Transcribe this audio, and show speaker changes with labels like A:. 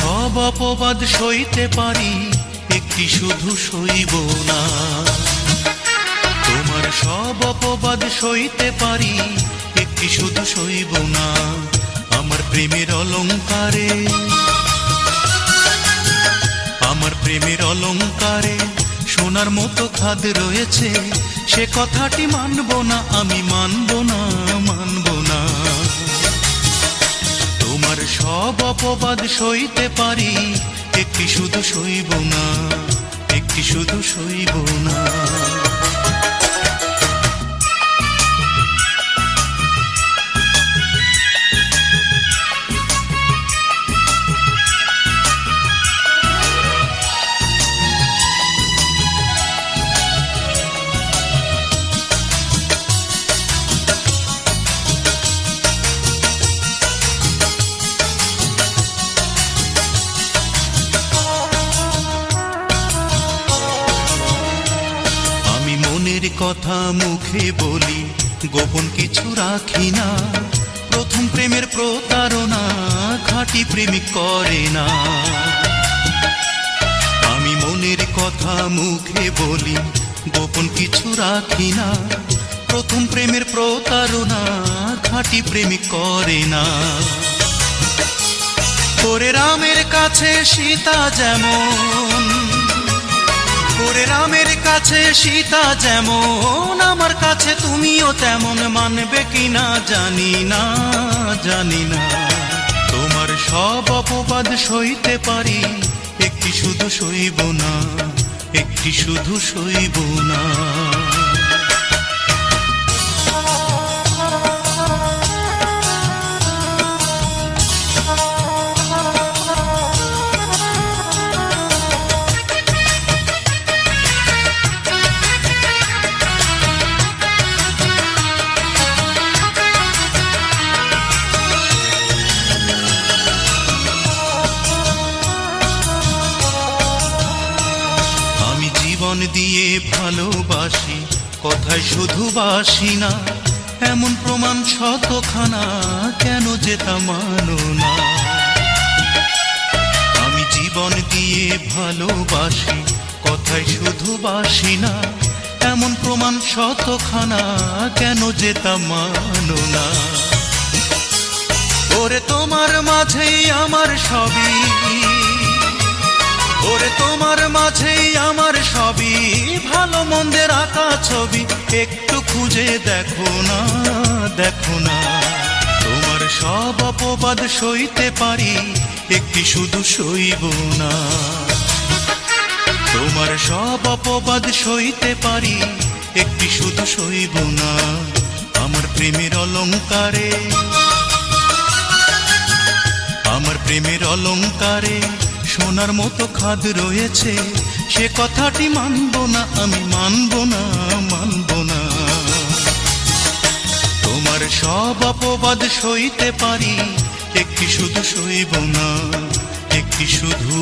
A: সব অপবাদ সইতে পারি একটি শুধু সইব না। অপবাদ সইতে পারি, একটি শুধু সইব না, আমার প্রেমের অলংকারে আমার প্রেমের অলংকারে সোনার মতো খাদ রয়েছে, সে কথাটি মানব না, আমি মানব না মানব না। তোমার সব অপবাদ সইতে পারি, একটি শুধু সইব না, একটি শুধু সইব না। মনের কথা মুখে বলি, গোপন কিছু রাখি না। প্রথম প্রেমের প্রতারণা খাঁটি প্রেমিক করে না। আমি মনের কথা মুখে বলি, গোপন কিছু রাখি না। প্রথম প্রেমের প্রতারণা খাঁটি প্রেমিক করে না। করে রামের কাছে সীতা যেমন করে রামের কাছে, সীতা যেমন আমার কাছে, তুমিও তেমন মানবে কিনা জানি না জানি না। তোমার সব অপবাদ সইতে পারি, একটি শুধু সইব না, একটি শুধু সইব না। দিয়ে ভালোবাসি, কথায় শুধু বাসি না, এমন প্রমাণ শতখানা কেন যেতা মানো না। আমি জীবন দিয়ে ভালোবাসি, কথায় শুধু বাসি না, এমন প্রমাণ শতখানা কেন যেতা মানো না। ওরে তোমার মাঝেই আমার সবই, ওরে তোমার সবই ভালো মন্দের আঁকা ছবি। একটু খুঁজে দেখো না দেখো না। তোমার সব অপবাদ সইতে পারি, একটি শুধু সইব না। তোমার সব অপবাদ সইতে পারি, একটি শুধু সইব না। আমার প্রেমের অলংকারে আমার প্রেমের অলংকারে সোনার মতো খাদ রয়েছে। সে কথাটি মানব না, আমি মানব না মানব না। তোমার সব অপবাদ সইতে পারি, একটি শুধু সইব না, একটি শুধু